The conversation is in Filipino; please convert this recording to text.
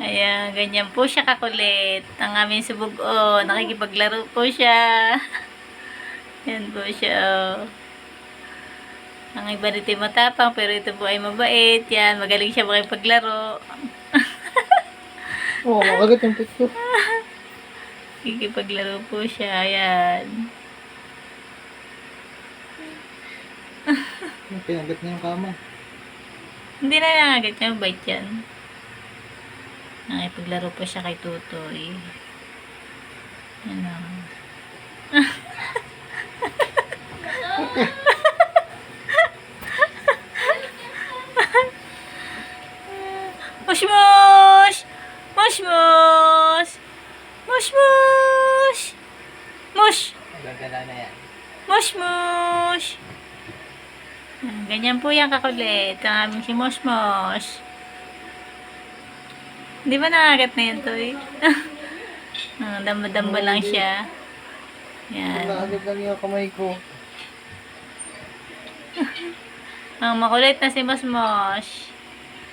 Ayan, ganyan po siya kakulit. Ang aming subog, oh, nakikipaglaro po siya. Yan po siya, oh. Ang iba dito matapang, pero ito po ay mabait. Yan, magaling siya makipaglaro. Oo, oh, makagat yung picture. Kikipaglaro po siya, yan. Pinagat niya yung kama. Hindi na nangagat niya, mabait yan. Nakipaglaro po siya kay Tutoy. Yan o. Mush mush! Mush mush! Mush mush! Mush! Gagala na yan. Mush! Ah, Ganyan po yan kakulit. Ang aming si Mush mush. Di ba nangagat na yan, Toy? ah, damba-damba lang siya. Yan. Nakagat lang yung kamay ko. Ang makulit na si mush.